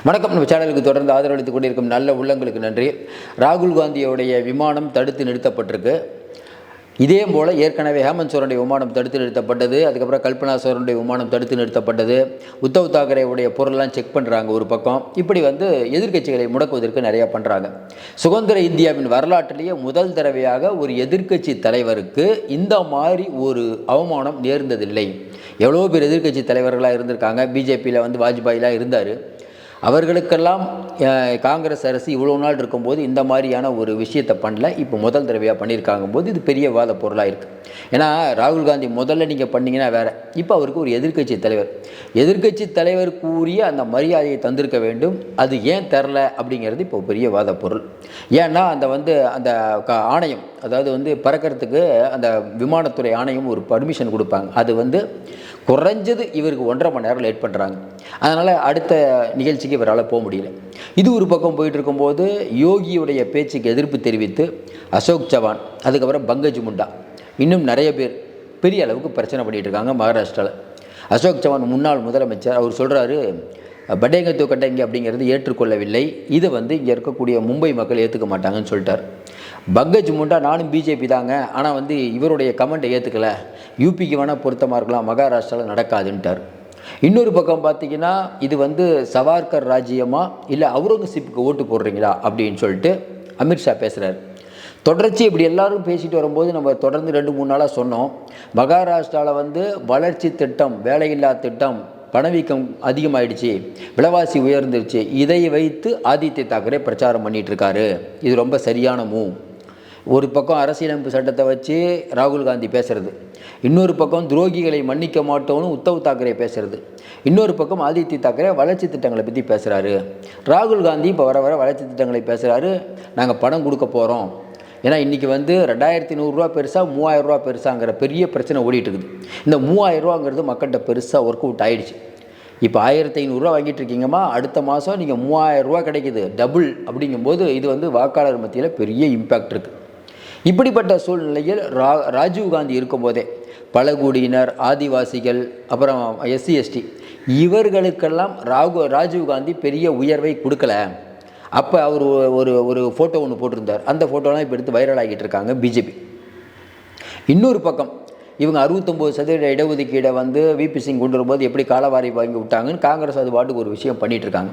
வணக்கம். நம்ம சேனலுக்கு தொடர்ந்து ஆதரவளித்துக் கொண்டிருக்கும் நல்ல உள்ளங்களுக்கு நன்றி. ராகுல் காந்தியோடைய விமானம் தடுத்து நிறுத்தப்பட்டிருக்கு. இதே போல் ஏற்கனவே ஹேமந்த் சோரனுடைய விமானம் தடுத்து நிறுத்தப்பட்டது. அதுக்கப்புறம் கல்பனா சோரனுடைய விமானம் தடுத்து நிறுத்தப்பட்டது. உத்தவ் தாக்கரேவுடைய பொருள்லாம் செக் பண்ணுறாங்க ஒரு பக்கம். இப்படி வந்து எதிர்க்கட்சிகளை முடக்குவதற்கு நிறையா பண்ணுறாங்க சுதந்திர இந்தியாவின் வரலாற்றிலேயே முதல் தடவையாக ஒரு எதிர்க்கட்சி தலைவருக்கு இந்த மாதிரி ஒரு அவமானம் நேர்ந்ததில்லை. எவ்வளோ பேர் எதிர்க்கட்சி தலைவர்களாக இருந்திருக்காங்க. பிஜேபியில் வந்து வாஜ்பாயிலாம் இருந்தார். அவர்களுக்கெல்லாம் காங்கிரஸ் அரசு இவ்வளோ நாள் இருக்கும்போது இந்த மாதிரியான ஒரு விஷயத்தை பண்ணல. இப்போ முதல் தடவையாக பண்ணியிருக்காங்க போது இது பெரிய வாத பொருளாக இருக்குது ஏன்னா ராகுல் காந்தி முதல்ல நீங்கள் பண்ணிங்கன்னா வேறு. இப்போ அவருக்கு ஒரு எதிர்க்கட்சி தலைவர். எதிர்க்கட்சி கூறிய அந்த மரியாதையை தந்திருக்க வேண்டும். அது ஏன் தரல அப்படிங்கிறது இப்போ பெரிய வாத பொருள். ஏன்னா அந்த வந்து அந்த ஆணையம் அதாவது வந்து பறக்கிறதுக்கு அந்த விமானத்துறை ஆணையம் ஒரு பர்மிஷன் கொடுப்பாங்க. அது வந்து குறைஞ்சது இவருக்கு ஒன்றரை மணி நேரம் லேட் பண்ணுறாங்க அதனால் அடுத்த நிகழ்ச்சிக்கு இவரால் போக முடியல. இது ஒரு பக்கம் போயிட்டு இருக்கும்போது யோகியுடைய பேச்சுக்கு எதிர்ப்பு தெரிவித்து அசோக் சவான் அதுக்கப்புறம் பங்கஜ் முண்டா இன்னும் நிறைய பேர் பெரிய அளவுக்கு பிரச்சனை பண்ணிகிட்டு இருக்காங்க மகாராஷ்டிராவில் அசோக் சவான் முன்னாள் முதலமைச்சர் அவர் சொல்கிறாரு பட்டேங்க தூக்கட்டைங்க அப்படிங்கிறது ஏற்றுக்கொள்ளவில்லை. இதை வந்து இங்கே இருக்கக்கூடிய மும்பை மக்கள் ஏற்றுக்க மாட்டாங்கன்னு சொல்லிட்டார். பங்கஜ் முண்டா நானும் பிஜேபி தாங்க. ஆனால் வந்து இவருடைய கமெண்ட்டை ஏற்றுக்கல யூபிக்கு வேணால் பொருத்தமாக இருக்கலாம் மகாராஷ்டிராவில் நடக்காதுன்ட்டார். இன்னொரு பக்கம் பார்த்தீங்கன்னா இது வந்து சவார்கர் ராஜ்யமா இல்லை அவுரங்கசீப்புக்கு ஓட்டு போடுறீங்களா அப்படின்னு சொல்லிட்டு அமித்ஷா பேசுகிறார் தொடர்ச்சி இப்படி எல்லாரும் பேசிட்டு வரும்போது நம்ம தொடர்ந்து ரெண்டு மூணு நாளாக சொன்னோம். மகாராஷ்டிராவில் வந்து வளர்ச்சி திட்டம் வேலையில்லா திட்டம் பணவீக்கம் அதிகமாயிடுச்சு விலைவாசி உயர்ந்துருச்சு. இதை வைத்து ஆதித்ய தாக்கரே பிரச்சாரம் பண்ணிகிட்ருக்காரு இது ரொம்ப சரியான மூவ் ஒரு பக்கம் அரசியலமைப்பு சட்டத்தை வச்சு ராகுல் காந்தி பேசுகிறது இன்னொரு பக்கம் துரோகிகளை மன்னிக்க மாட்டோம்னு உத்தவ் தாக்கரே பேசுகிறது இன்னொரு பக்கம் ஆதித்ய தாக்கரே வளர்ச்சி திட்டங்களை பற்றி பேசுகிறாரு ராகுல் காந்தி இப்போ வர வர வளர்ச்சி திட்டங்களை பேசுகிறாரு நாங்கள் பணம் கொடுக்க போகிறோம் ஏன்னா இன்றைக்கி வந்து ரெண்டாயிரத்தி நூறுரூவா பெருசாக மூவாயிரரூவா பெருசாங்கிற பெரிய பிரச்சனை ஓடிட்டுருக்குது. இந்த மூவாயிரரூவாங்கிறது மக்கள்கிட்ட பெருசாக ஒர்க் அவுட் ஆகிடுச்சு இப்போ ஆயிரத்தி ஐநூறுரூவா வாங்கிட்டு இருக்கீங்கம்மா அடுத்த மாதம் நீங்கள் மூவாயிரரூவா கிடைக்குது. டபுள் அப்படிங்கும்போது இது வந்து வாக்காளர் மத்தியில் பெரிய இம்பேக்ட் இருக்குது இப்படிப்பட்ட சூழ்நிலையில் ரா ராஜீவ் காந்தி இருக்கும்போதே பழங்குடியினர் ஆதிவாசிகள் அப்புறம் எஸ்சி எஸ்டி இவர்களுக்கெல்லாம் ராகு ராஜீவ் காந்தி பெரிய உயர்வை கொடுக்கல. அப்போ அவர் ஒரு ஒரு ஃபோட்டோ ஒன்று போட்டிருந்தார். அந்த ஃபோட்டோலாம் இப்போ எடுத்து வைரல் ஆகிட்டு இருக்காங்க பிஜேபி இன்னொரு பக்கம் இவங்க அறுபத்தொம்போது சதவீத இடஒதுக்கீடை வந்து விபி சிங் கொண்டு வரும்போது எப்படி காலவாரி வாங்கி விட்டாங்கன்னு காங்கிரஸ் அது பாட்டுக்கு ஒரு விஷயம் பண்ணிட்டு இருக்காங்க.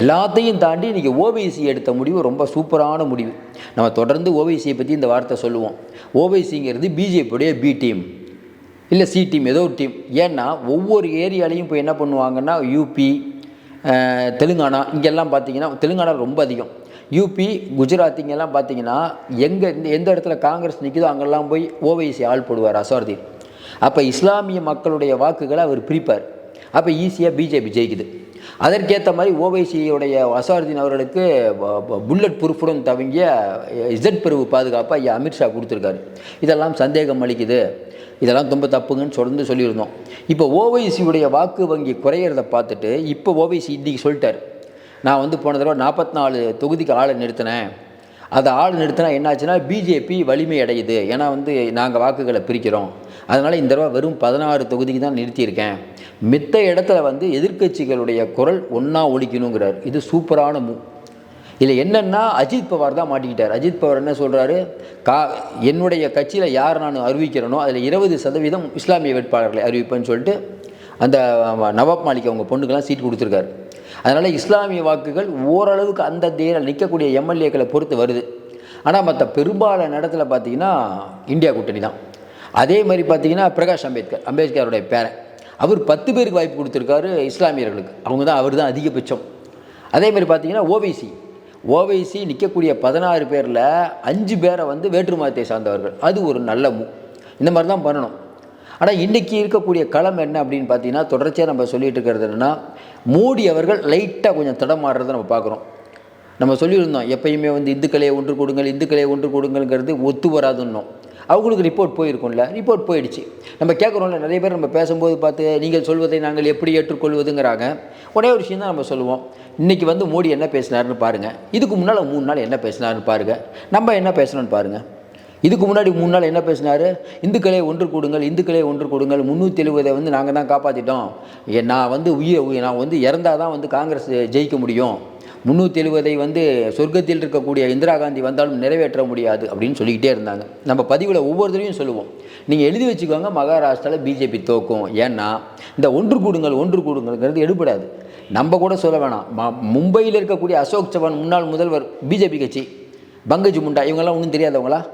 எல்லாத்தையும் தாண்டி இன்றைக்கி ஓபிசி எடுத்த முடிவு ரொம்ப சூப்பரான முடிவு. நம்ம தொடர்ந்து ஓபிசியை பற்றி இந்த வார்த்தை சொல்லுவோம். ஓபிசிங்கிறது பிஜேபியுடைய பி டீம் இல்லை சி டீம் ஏதோ ஒரு டீம் ஏன்னா ஒவ்வொரு ஏரியாலையும் இப்போ என்ன பண்ணுவாங்கன்னா யூபி தெலுங்கானா இங்கெல்லாம் பார்த்தீங்கன்னா தெலுங்கானா ரொம்ப அதிகம். யூபி குஜராத் இங்கெல்லாம் பார்த்தீங்கன்னா எங்கே எந்த இடத்துல காங்கிரஸ் நிற்குதோ அங்கெல்லாம் போய் ஓவைசி ஆள் போடுவார் அசார்தீன். அப்போ இஸ்லாமிய மக்களுடைய வாக்குகளை அவர் பிரிப்பார். அப்போ ஈஸியாக பிஜேபி ஜெயிக்குது. அதற்கேற்ற மாதிரி ஓவைசியுடைய அசாருதீன் அவர்களுக்கு புல்லட் ப்ரூஃபுடன் தவங்கிய இசட் பிரிவு பாதுகாப்பு ஐயா அமித்ஷா கொடுத்துருக்காரு. இதெல்லாம் சந்தேகம் அளிக்குது. இதெல்லாம் ரொம்ப தப்புங்கன்னு தொடர்ந்து சொல்லியிருந்தோம். இப்போ ஓவைசியுடைய வாக்கு வங்கி குறையிறத பார்த்துட்டு இப்போ ஓவைசி இன்றைக்கி சொல்லிட்டார். நான் வந்து போன தடவை நாற்பத்தி நாலு தொகுதிக்கு ஆளை நிறுத்தினேன். அதை ஆள் நிறுத்தினா என்னாச்சுன்னா பிஜேபி வலிமை அடையுது. ஏன்னா வந்து நாங்கள் வாக்குகளை பிரிக்கிறோம். அதனால் இந்த தடவை வெறும் பதினாறு தொகுதிக்கு தான் நிறுத்தியிருக்கேன். மித்த இடத்துல வந்து எதிர்க்கட்சிகளுடைய குரல் ஒன்றா ஒழிக்கணுங்கிறார் இது சூப்பரான மூ இதில் என்னென்னா அஜித் பவார் தான் மாட்டிக்கிட்டார். அஜித் பவார் என்ன சொல்கிறாரு கா என்னுடைய கட்சியில் யார் நான் அறிவிக்கிறேனோ அதில் இருபது சதவீதம் இஸ்லாமிய வேட்பாளர்களை அறிவிப்பேன்னு சொல்லிட்டு அந்த நவாப் மாலிக் அவங்க பொண்ணுக்கெல்லாம் சீட் கொடுத்துருக்காரு. அதனால் இஸ்லாமிய வாக்குகள் ஓரளவுக்கு அந்த தேரில் நிற்கக்கூடிய எம்எல்ஏக்களை பொறுத்து வருது. ஆனால் மற்ற பெரும்பாலான இடத்துல பார்த்தீங்கன்னா இந்தியா கூட்டணி தான். அதே மாதிரி பார்த்தீங்கன்னா பிரகாஷ் அம்பேத்கர் அம்பேத்கருடைய பேரன். அவர் பத்து பேருக்கு வாய்ப்பு கொடுத்துருக்காரு இஸ்லாமியர்களுக்கு. அவங்க தான் அவர் தான் அதிகபட்சம். அதே மாதிரி பார்த்தீங்கன்னா ஓவைசி ஓவைசி நிற்கக்கூடிய பதினாறு பேரில் அஞ்சு பேரை வந்து வேற்று மதத்தை சார்ந்தவர்கள். அது ஒரு நல்ல மு. இந்த மாதிரி தான் பண்ணணும். ஆனால் இன்றைக்கி இருக்கக்கூடிய களம் என்ன அப்படின்னு பார்த்தீங்கன்னா தொடர்ச்சியாக நம்ம சொல்லிட்டு இருக்கிறது என்னென்னா மோடி அவர்கள் லைட்டாக கொஞ்சம் தடமாடுறதை நம்ம பார்க்குறோம். நம்ம சொல்லியிருந்தோம் எப்பயுமே வந்து இந்துக்களே ஒன்று கொடுங்கள் இந்துக்களே ஒன்று கொடுங்கள்ங்கிறது ஒத்து வராதுன்னோம். அவங்களுக்கு ரிப்போர்ட் போயிருக்கும்ல ரிப்போர்ட் போயிடுச்சு. நம்ம கேட்குறோம்ல நிறைய பேர் நம்ம பேசும்போது பார்த்து நீங்கள் சொல்வதை நாங்கள் எப்படி ஏற்றுக்கொள்வதுங்கிறாங்க. ஒரே ஒரு விஷயம் தான் நம்ம சொல்லுவோம். இன்றைக்கி வந்து மோடி என்ன பேசினாருன்னு பாருங்கள் இதுக்கு முன்னால் மூணு நாள் என்ன பேசினாருன்னு பாருங்கள் நம்ம என்ன பேசணும்னு பாருங்கள் இதுக்கு முன்னாடி மூணு நாள் என்ன பேசினார்? இந்துக்களே ஒன்று கூடுங்கள் இந்துக்களே ஒன்று கூடுங்கள் முந்நூற்றி எழுபதை வந்து நாங்கள் தான் காப்பாற்றிட்டோம் ஏ, நான் வந்து உயிர் நான் வந்து இறந்தால் தான் வந்து காங்கிரஸ் ஜெயிக்க முடியும். முந்நூற்றி எழுபதை வந்து சொர்க்கத்தில் இருக்கக்கூடிய இந்திரா காந்தி வந்தாலும் நிறைவேற்ற முடியாது அப்படின்னு சொல்லிக்கிட்டே இருந்தாங்க. நம்ம பதிவில் ஒவ்வொருத்தரையும் சொல்லுவோம். நீங்கள் எழுதி வச்சுக்கோங்க மகாராஷ்டிராவில் பிஜேபி தோக்கும். ஏன்னா இந்த ஒன்று கூடுங்கள் ஒன்று கூடுங்கள்ங்கிறது எடுபடாது. நம்ம கூட சொல்ல வேணாம். ம- மும்பையில் இருக்கக்கூடிய அசோக் சவான் முன்னாள் முதல்வர் பிஜேபி கட்சி பங்கஜ் முண்டா இவங்கெல்லாம் ஒன்றும் தெரியாதவங்களா?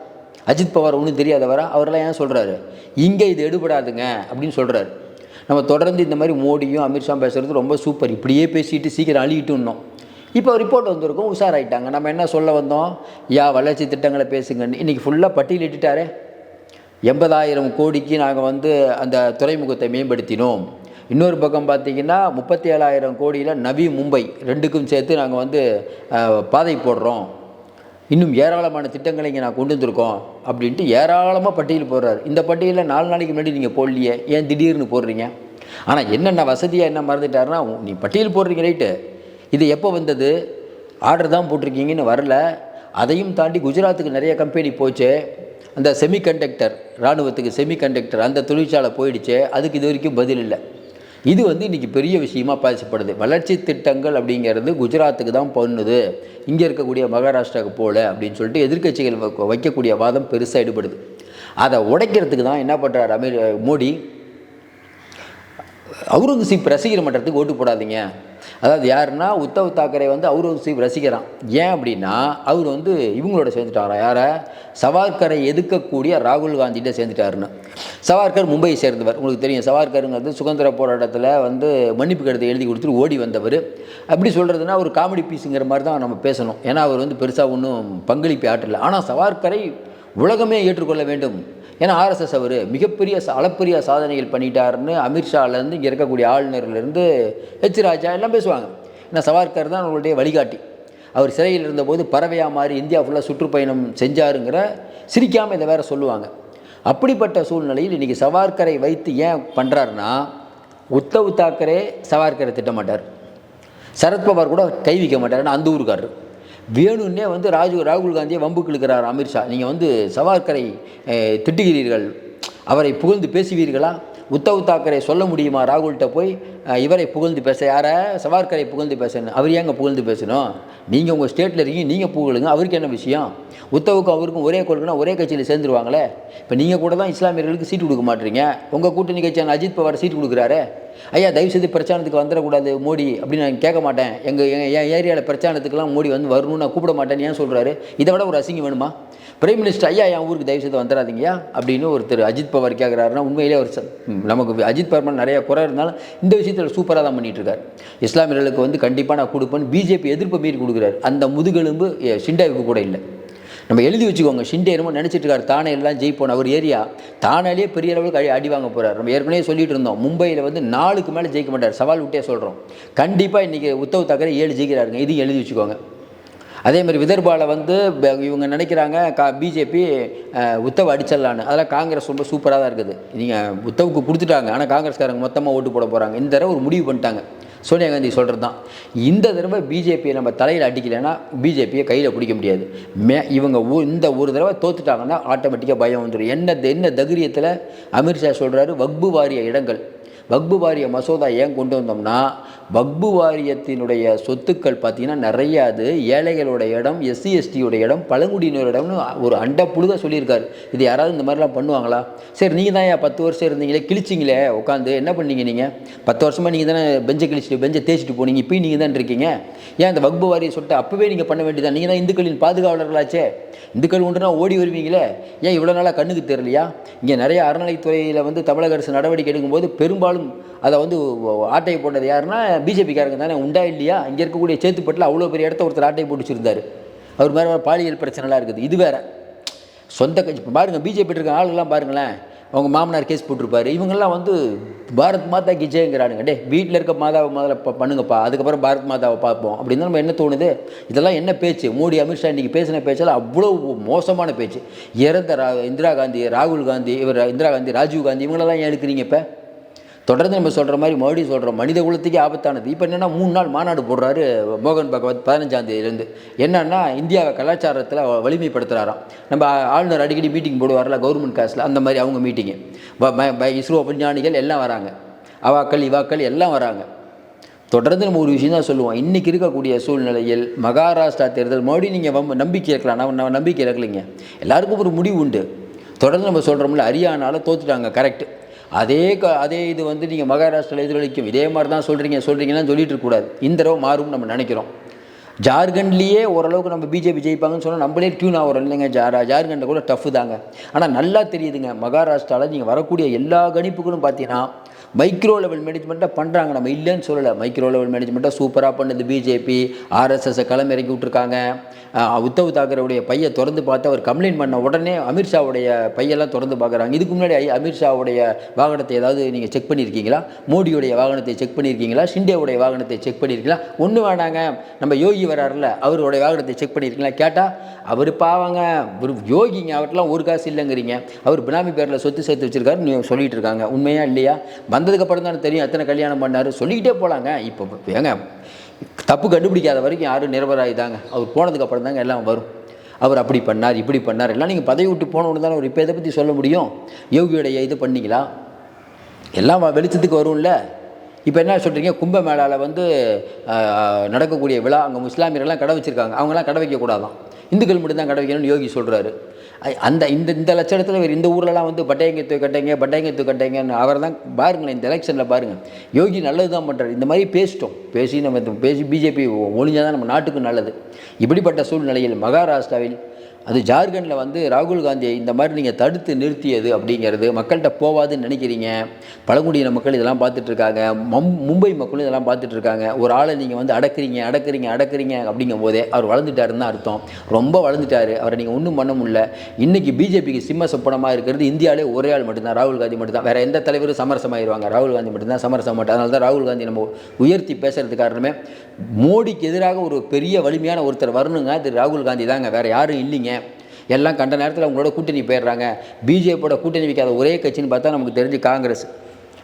அஜித் பவார் ஒன்றும் தெரியாதவரா? அவரெல்லாம் ஏன் சொல்கிறாரு இங்கே இது எடுபடாதுங்க அப்படின்னு சொல்கிறாரு நம்ம தொடர்ந்து இந்த மாதிரி மோடியும் அமித்ஷா பேசுகிறது ரொம்ப சூப்பர். இப்படியே பேசிட்டு சீக்கிரம் அழிக்கிட்டுன்னோம் இப்போ ரிப்போர்ட் வந்திருக்கும் உஷாராயிட்டாங்க. நம்ம என்ன சொல்ல வந்தோம்? யா வளர்ச்சி திட்டங்களை பேசுங்கன்னு. இன்றைக்கி ஃபுல்லாக பட்டியலிட்டுட்டாரே எண்பதாயிரம் கோடிக்கு நாங்கள் வந்து அந்த துறைமுகத்தை மேம்படுத்தினோம். இன்னொரு பக்கம் பார்த்தீங்கன்னா முப்பத்தி ஏழாயிரம் கோடியில் நவி மும்பை ரெண்டுக்கும் சேர்த்து நாங்கள் வந்து பாதை போடுறோம். இன்னும் ஏராளமான திட்டங்களை இங்கே நான் கொண்டு வந்திருக்கோம் அப்படின்ட்டு ஏராளமாக பட்டியல் போடுறாரு. இந்த பட்டியலில் நாலு நாளைக்கு முன்னாடி நீங்கள் போடலையே ஏன் திடீர்னு போடுறீங்க? ஆனால் என்னென்ன வசதியாக என்ன மறந்துட்டாருன்னா நீ பட்டியல் போடுறீங்க ரைட்டு. இது எப்போ வந்தது? ஆர்டர் தான் போட்டிருக்கீங்கன்னு வரல. அதையும் தாண்டி குஜராத்துக்கு நிறைய கம்பெனி போச்சு. அந்த செமிகண்டக்டர் இராணுவத்துக்கு செமிகண்டக்டர் அந்த தொழிற்சாலை போயிடுச்சு. அதுக்கு இது வரைக்கும் பதில் இல்லை. இது வந்து இன்றைக்கி பெரிய விஷயமா பேசப்படுது வளர்ச்சி திட்டங்கள் அப்படிங்கிறது குஜராத்துக்கு தான் பண்ணுது. இங்கே இருக்கக்கூடிய மகாராஷ்டிராவுக்கு போல அப்படின்னு சொல்லிட்டு எதிர்க்கட்சிகள் வைக்கக்கூடிய வாதம் பெருசாக ஈடுபடுது அதை உடைக்கிறதுக்கு தான் என்ன பண்ணுறாரு அமீர் மோடி? அவுரங்கசீப் ரசிகர் மன்றத்துக்கு ஓட்டு போடாதீங்க. அதாவது யாருன்னா உத்தவ் தாக்கரே வந்து அவுரங்கசீப் ரசிகரான் ஏன் அப்படின்னா அவர் வந்து இவங்களோட சேர்ந்துட்டாரா? யாரை? சவார்கரை எதிர்க்கக்கூடிய ராகுல் காந்திகிட்ட சேர்ந்துட்டாருன்னு. சவார்கர் மும்பையை சேர்ந்தவர். உங்களுக்கு தெரியும் சவார்கருங்கிறது சுதந்திர போராட்டத்தில் வந்து மன்னிப்பு கருத்தை எழுதி கொடுத்துட்டு ஓடி வந்தவர். அப்படி சொல்கிறதுனா ஒரு காமெடி பீஸுங்கிற மாதிரி தான் நம்ம பேசணும். ஏன்னா அவர் வந்து பெருசாக ஒன்றும் பங்களிப்பு ஆற்றல. ஆனால் சவார்கரை உலகமே ஏற்றுக்கொள்ள வேண்டும். ஏன்னா ஆர்எஸ்எஸ் அவர் மிகப்பெரிய அளப்பெரிய அளப்பரிய சாதனைகள் பண்ணிட்டாருன்னு அமித்ஷாலேருந்து இங்கே இருக்கக்கூடிய ஆளுநர்லேருந்து ஹெச் ராஜா எல்லாம் பேசுவாங்க. ஏன்னா சவார்கர் தான் அவங்களுடைய வழிகாட்டி. அவர் சிறையில் இருந்தபோது பறவையாக மாறி இந்தியா ஃபுல்லாக சுற்றுப்பயணம் செஞ்சாருங்கிற சிரிக்காமல் இதை வேற சொல்லுவாங்க. அப்படிப்பட்ட சூழ்நிலையில் இன்றைக்கி சவார்கரை வைத்து ஏன் பண்ணுறாருன்னா உத்தவ் தாக்கரே சவார்கரை திட்டமாட்டார். சரத்பவார் கூட கைவிக்க மாட்டார் ஏன்னா அந்த ஊருக்காரர். வேணும்னே வந்து ராஜு ராகுல் காந்தியை வம்புக்கு இழுக்கிறார் அமித்ஷா நீங்கள் வந்து சவார்கரை திட்டுகிறீர்கள். அவரை புகழ்ந்து பேசுவீர்களா? உத்தவ் தாக்கரே சொல்ல முடியுமா? ராகுல்கிட்ட போய் இவரை புகழ்ந்து பேச யாரை? சவார்கரை புகழ்ந்து பேசணும் அவர் ஏங்க புகழ்ந்து பேசணும்? நீங்கள் உங்கள் ஸ்டேட்டில் இருக்கீங்க நீங்கள் புகழுங்க அவருக்கு என்ன விஷயம்? உத்தவுக்கும் அவருக்கும் ஒரே கொள்கைனா ஒரே கட்சியில் சேர்ந்துருவாங்களே? இப்போ நீங்கள் கூட தான் இஸ்லாமியர்களுக்கு சீட்டு கொடுக்க மாட்டீங்க. உங்கள் கூட்டணி கட்சியான அஜித் பவார் சீட்டு கொடுக்குறாரு? ஐயா தயவுசெய்து பிரச்சாரத்துக்கு வந்துடக்கூடாது மோடி அப்படின்னு நான் கேட்க மாட்டேன். எங்கள் என் ஏரியாவில் பிரச்சாரத்துக்கெல்லாம் மோடி வந்து வரணும்னு நான் கூப்பிட மாட்டேன்னு ஏன் சொல்கிறாரு இதை விட ஒரு அசிங்கம் வேணுமா? பிரைம் மினிஸ்டர் ஐயா என் ஊருக்கு தயவுசெய்து வந்துடாதீங்கயா அப்படின்னு ஒருத்தர் அஜித் பவார் கேட்குறாருன்னா உண்மையிலே ஒரு நமக்கு அஜித் பவார் நிறைய குறை இருந்தாலும் இந்த விஷயம் விஷயத்தில் சூப்பராக தான் பண்ணிட்டு இருக்காரு இஸ்லாமியர்களுக்கு வந்து கண்டிப்பாக நான் கொடுப்பேன்னு பிஜேபி எதிர்ப்பை மீறி கொடுக்குறாரு. அந்த முதுகெலும்பு எ, ஷிண்டாவுக்கு கூட இல்லை. நம்ம எழுதி வச்சுக்கோங்க ஷிண்டே என்னமோ நினச்சிட்டு இருக்காரு. தானே எல்லாம் ஜெயிப்போம் அவர் ஏரியா. தானாலே பெரிய அளவுக்கு அடி அடி வாங்க போகிறார் நம்ம ஏற்கனவே சொல்லிட்டு இருந்தோம் மும்பையில் வந்து நாலுக்கு மேலே ஜெயிக்க மாட்டார். சவால் விட்டே சொல்கிறோம் கண்டிப்பாக இன்றைக்கி உத்தவ் தாக்கரே ஏழு ஜெயிக்கிறாருங்க. இதையும் எழுதி வச்சுக்கோங்க. அதே மாதிரி விதர்பாவில் வந்து இவங்க நினைக்கிறாங்க கா பிஜேபி உத்தவ் அடிச்சிடலான்னு. அதெல்லாம் காங்கிரஸ் ரொம்ப சூப்பராக தான் இருக்குது. நீங்கள் உத்தவுக்கு கொடுத்துட்டாங்க ஆனால் காங்கிரஸ்காரங்க மொத்தமாக ஓட்டு போட போகிறாங்க இந்த தடவை ஒரு முடிவு பண்ணிட்டாங்க. சோனியா காந்தி சொல்கிறது தான். இந்த தடவை பிஜேபியை நம்ம தலையில் அடிக்கலைன்னா பிஜேபியை கையில் பிடிக்க முடியாது. மே இவங்க இந்த ஒரு தடவை தோத்துட்டாங்கன்னா ஆட்டோமேட்டிக்காக பயம் வந்துடும் என்ன என்ன தைரியத்தில் அமித்ஷா சொல்கிறாரு வக்பு வாரிய இடங்கள். வக்பு வாரிய மசோதா ஏன் கொண்டு வந்தோம்னா வக்பு வாரியத்தினுடைய சொத்துக்கள் பார்த்தீங்கன்னா நிறையா அது ஏழைகளோட இடம் எஸ்சி எஸ்டியோட இடம் பழங்குடியினர் இடம்னு ஒரு அண்ட புழுக சொல்லியிருக்காரு. இது யாராவது இந்த மாதிரிலாம் பண்ணுவாங்களா? சரி நீங்கள் தான் ஏன் பத்து வருஷம் இருந்தீங்களே கிழிச்சிங்களே உட்காந்து என்ன பண்ணீங்க நீங்கள் பத்து வருஷமாக நீங்கள் தானே பெஞ்சை கிழிச்சிட்டு பெஞ்சை தேய்ச்சிட்டு போனீங்க இப்போ நீங்கள் தான் இருக்கீங்க. ஏன் இந்த வக்பு வாரிய சொல்லிட்டு அப்போவே நீங்கள் பண்ண வேண்டியதான் நீங்கள் தான் இந்துக்களின் பாதுகாவலர்களாச்சே. இந்துக்கள் ஒன்றுனா ஓடி வருவீங்களே. ஏன் இவ்வளோ நாளாக கண்ணுக்கு தெரியலையா? இங்கே நிறைய அறநிலைத்துறையில் வந்து தமிழக அரசு நடவடிக்கை எடுக்கும்போது பெரும்பாலும் அதை வந்து ஆட்டையை போட்டது யாருன்னா பிஜேபிக்காரங்க தானே உண்டா இல்லையா? இங்கே இருக்கக்கூடிய சேத்துப்பட்டில் அவ்வளோ பெரிய இடத்த ஒருத்தர் ஆட்டையை போட்டு வச்சிருந்தாரு. அவர் வேறு பாலியல் பிரச்சனைலாம் இருக்குது. இது வேறு. சொந்த கட்சி பாருங்கள் பிஜேபி இருக்க ஆளுங்கெல்லாம் பாருங்களேன். அவங்க மாமனார் கேஸ் போட்டிருப்பாரு. இவங்கெல்லாம் வந்து பாரத் மாதா கி ஜெயங்கிறானுங்க. டே வீட்டில் இருக்க மாதாவை முதல்ல பண்ணுங்கப்பா. அதுக்கப்புறம் பாரத் மாதாவை பார்ப்போம். அப்படின்னு நம்ம என்ன தோணுது? இதெல்லாம் என்ன பேச்சு? மோடி அமித்ஷா இன்றைக்கி பேசின பேச்செல்லாம் அவ்வளோ மோசமான பேச்சு. இறந்த ரா இந்திரா காந்தி ராகுல் காந்தி இவர் இந்திரா காந்தி ராஜீவ் காந்தி இவங்களெல்லாம் ஏன் எடுக்கிறீங்க இப்போ? தொடர்ந்து நம்ம சொல்கிற மாதிரி மறுபடியும் சொல்கிறோம் மனித குலத்துக்கே ஆபத்தானது. இப்போ என்னென்னா மூணு நாள் மாநாடு போடுறாரு மோகன் பகவத் பதினஞ்சாம் தேதியிலேருந்து என்னன்னா இந்தியாவை கலாச்சாரத்தில் வலிமைப்படுத்துகிறாராம் நம்ம ஆளுநர் அடிக்கடி மீட்டிங் போடுவார்ல கவர்மெண்ட் காசில் அந்த மாதிரி அவங்க மீட்டிங்கு இஸ்ரோ விஞ்ஞானிகள் எல்லாம் வராங்க. அவாக்கள் இவாக்கள் எல்லாம் வராங்க. தொடர்ந்து நம்ம ஒரு விஷயம் தான் சொல்லுவோம். இன்றைக்கி இருக்கக்கூடிய சூழ்நிலையில் மகாராஷ்டிரா தேர்தல் மறுபடியும் நீங்கள் வம்ப நம்பிக்கை இருக்கலாம் நான் நம்பிக்கை இருக்கலைங்க எல்லாருக்கும் ஒரு முடிவு உண்டு. தொடர்ந்து நம்ம சொல்கிறோம்ல ஹரியானால தோத்துட்டாங்க கரெக்ட் அதே க அதே இது வந்து நீங்கள் மகாராஷ்டிராவில் எதிரொலிக்கும். இதே மாதிரி தான் சொல்கிறீங்க சொல்கிறீங்கன்னா சொல்லிட்டு இருக்கக்கூடாது இந்த தடவை மாறும் நம்ம நினைக்கிறோம். ஜார்க்கண்ட்லேயே ஓரளவுக்கு நம்ம பிஜேபி ஜெயிப்பாங்கன்னு சொன்னால் நம்மளே டியூன் ஆகிறோம் இல்லைங்க ஜாரா ஜார்க்கண்டில் கூட டஃப் தாங்க. ஆனால் நல்லா தெரியுதுங்க மகாராஷ்டிராவில் நீங்கள் வரக்கூடிய எல்லா கணிப்புகளும் பார்த்தீங்கன்னா மைக்ரோ லெவல் மேனேஜ்மெண்ட்டாக பண்ணுறாங்க நம்ம. இல்லைன்னு சொல்லலை. மைக்ரோ லெவல் மேனேஜ்மெண்ட்டாக சூப்பராக பண்ணுது பிஜேபி ஆர்எஸ்எஸை களமிறக்கி விட்ருக்காங்க உத்தவ் தாக்கரேவுடைய பையை திறந்து பார்த்து அவர் கம்ப்ளைண்ட் பண்ண உடனே அமித்ஷாவுடைய பையெல்லாம் திறந்து பார்க்குறாங்க. இதுக்கு முன்னாடி அமித்ஷாவுடைய வாகனத்தை ஏதாவது நீங்கள் செக் பண்ணியிருக்கீங்களா மோடியுடைய வாகனத்தை செக் பண்ணியிருக்கீங்களா ஷிண்டேவுடைய வாகனத்தை செக் பண்ணியிருக்கீங்களா ஒன்று வேணாங்க. நம்ம யோகி வராருல அவருடைய வாகனத்தை செக் பண்ணியிருக்கீங்களா கேட்டால் அவர் பாவாங்க. ஒரு யோகிங்க. அவர்லாம் ஒரு காசு இல்லைங்கிறீங்க. அவர் பினாமி பேரில் சொத்து சேர்த்து வச்சுருக்காருன்னு சொல்லிகிட்டு சொல்லிட்டு இருக்காங்க. உண்மையா இல்லையா? வந்ததுக்கப்புறம் தானே தெரியும் எத்தனை கல்யாணம் பண்ணார். சொல்லிக்கிட்டே போகலாங்க இப்போ ஏங்க தப்பு கண்டுபிடிக்காத வரைக்கும் யாரும் நிரபராயிதாங்க அவர் போனதுக்கப்புறம் தாங்க எல்லாம் வரும். அவர் அப்படி பண்ணார் இப்படி பண்ணார். எல்லாம் நீங்கள் பதவி விட்டு போனோன்னு தானே அவர் இப்போ இதை பற்றி சொல்ல முடியும்? யோகியுடைய இது பண்ணிங்களா? எல்லாம் வ- வெளிச்சத்துக்கு வரும்ல. இப்போ என்ன சொல்கிறீங்க கும்பமேளாவில் வந்து நடக்கக்கூடிய விழா அங்கே முஸ்லாமியர்கள்லாம் கடை வச்சுருக்காங்க. அவங்களாம் கடை வைக்கக்கூடாதான். இந்துக்கள் மட்டும்தான் கடை வைக்கணும்னு யோகி சொல்கிறாரு அந்த இந்த இந்த லட்சணத்தில் இவர் இந்த ஊர்லலாம் வந்து பட்டையங்க தூ கட்டைங்க பட்டையங்க தூ அவர் தான் பாருங்களேன் இந்த எலெக்ஷனில் பாருங்கள் யோகி நல்லது தான் பண்ணுறாரு இந்த மாதிரி பேசிட்டோம். பேசி நம்ம பேசி பிஜேபி ஒழிஞ்சால் தான் நம்ம நாட்டுக்கு நல்லது. இப்படிப்பட்ட சூழ்நிலையில் மகாராஷ்டிராவில் அது ஜார்க்கண்டில் வந்து ராகுல் காந்தியை இந்த மாதிரி நீங்கள் தடுத்து நிறுத்தியது அப்படிங்கிறது மக்கள்கிட்ட போவாதுன்னு நினைக்கிறீங்க? பழங்குடியின மக்கள் இதெல்லாம் பார்த்துட்ருக்காங்க. மும் மம் மும்பை மக்களும் இதெல்லாம் பார்த்துட்ருக்காங்க. ஒரு ஆளை நீங்கள் வந்து அடக்குறீங்க அடக்குறீங்க அடக்குறீங்க அப்படிங்கும் போதே அவர் வளர்ந்துட்டாருன்னு தான் அர்த்தம். ரொம்ப வளர்ந்துட்டாரு. அவரை நீங்கள் ஒன்றும் பண்ண முடியல. இன்றைக்கி பிஜேபிக்கு சிம்ம சொப்பனமாக இருக்கிறது இந்தியாவிலே ஒரே ஆள் மட்டும்தான். ராகுல் காந்தி மட்டும்தான். வேறு எந்த தலைவரும் சமரசமாயிருவாங்க. ராகுல் காந்தி மட்டும்தான் சமரசம் மாட்டார் அதனால தான் ராகுல் காந்தி நம்ம உயர்த்தி பேசுறதுக்கு காரணமே மோடிக்கு எதிராக ஒரு பெரிய வலிமையான ஒருத்தர் வரணுங்க. அது ராகுல் காந்தி தாங்க. வேறு யாரும் இல்லைங்க. எல்லாம் கண்ட நேரத்தில் அவங்களோட கூட்டணி போயிடுறாங்க. பிஜேபியோட கூட்டணி வைக்காத ஒரே கட்சின்னு பார்த்தா நமக்கு தெரிஞ்சு காங்கிரஸ்.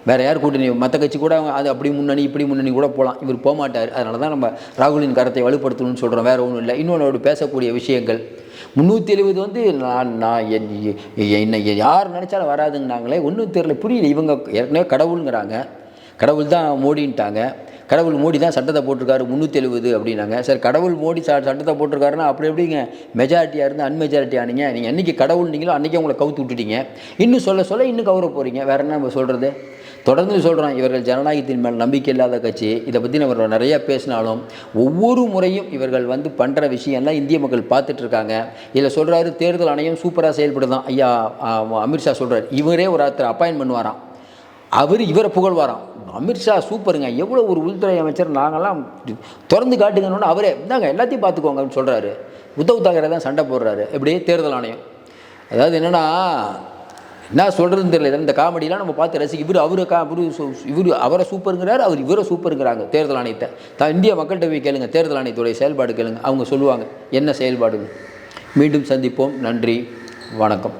வேறு யார் கூட்டணி? மற்ற கட்சி கூட அவங்க அது அப்படி முன்னணி இப்படி முன்னணி கூட போகலாம் இவர் போக மாட்டார். அதனால தான் நம்ம ராகுலின் கரத்தை வலுப்படுத்தணும்னு சொல்கிறோம் வேறு ஒன்றும் இல்லை. இன்னொன்று பேசக்கூடிய விஷயங்கள். முந்நூற்றி எழுபது வந்து நான் நான் என் என்னை யார் நினச்சாலும் வராதுங்கனாங்களே ஒன்றும் தெரியல. புரியல. இவங்க ஏற்கனவே கடவுளுங்கிறாங்க. கடவுள் தான் மோடின்ட்டாங்க. கடவுள் மோடி தான் சட்டத்தை போட்டிருக்காரு முந்நூற்றி எழுபது அப்படின்னாங்க. சார் கடவுள் மோடி ச சட்டத்தை போட்டிருக்காருன்னா அப்படி எப்படிங்க? மெஜாரிட்டியாக இருந்து அன்மெஜாரிட்டி ஆனீங்க. நீங்கள் என்றைக்கு கடவுள் நீங்களோ அன்றைக்கி உங்களை கவுத்து விட்டுட்டீங்க. இன்னும் சொல்ல சொல்ல இன்னும் கவர போகிறீங்க வேறு என்ன நம்ம சொல்கிறது தொடர்ந்து சொல்கிறோம் இவர்கள் ஜனநாயகத்தின் மேல் நம்பிக்கை இல்லாத கட்சி. இதை பற்றி நம்ம நிறைய பேசினாலும் ஒவ்வொரு முறையும் இவர்கள் வந்து பண்ணுற விஷயம்லாம் இந்திய மக்கள் பார்த்துட்ருக்காங்க. இதில் சொல்கிறாரு தேர்தல் ஆணையம் சூப்பராக செயல்படுதான். ஐயா அமித்ஷா சொல்கிறார் இவரே ஒரு ஒருத்தர் அப்பாயின் பண்ணுவாராம். அவர் இவரை புகழ்வாராம். அமித்ஷா சூப்பருங்க. எவ்வளோ ஒரு உள்துறை அமைச்சர் நாங்கள்லாம் திறந்து காட்டுங்கன்னு அவரே இந்தாங்க எல்லாத்தையும் பார்த்துக்கோங்க அப்படின்னு சொல்கிறாரு உத்தவ் தாக்கரே தான் சண்டை போடுறாரு. எப்படி தேர்தல் ஆணையம். அதாவது என்னென்னா என்ன சொல்கிறதுன்னு தெரியல. இந்த காமெடியெலாம் நம்ம பார்த்து ரசிக்க இவர் அவரை கா இவரு இவர் அவரை சூப்பருங்கிறார் அவர் இவரை சூப்பருங்கிறாங்க தேர்தல் ஆணையத்தை. தான் இந்திய மக்கள்கிட்ட போய் கேளுங்க தேர்தல் ஆணையத்துடைய செயல்பாடு கேளுங்க. அவங்க சொல்லுவாங்க என்ன செயல்பாடுகள் மீண்டும் சந்திப்போம். நன்றி வணக்கம்.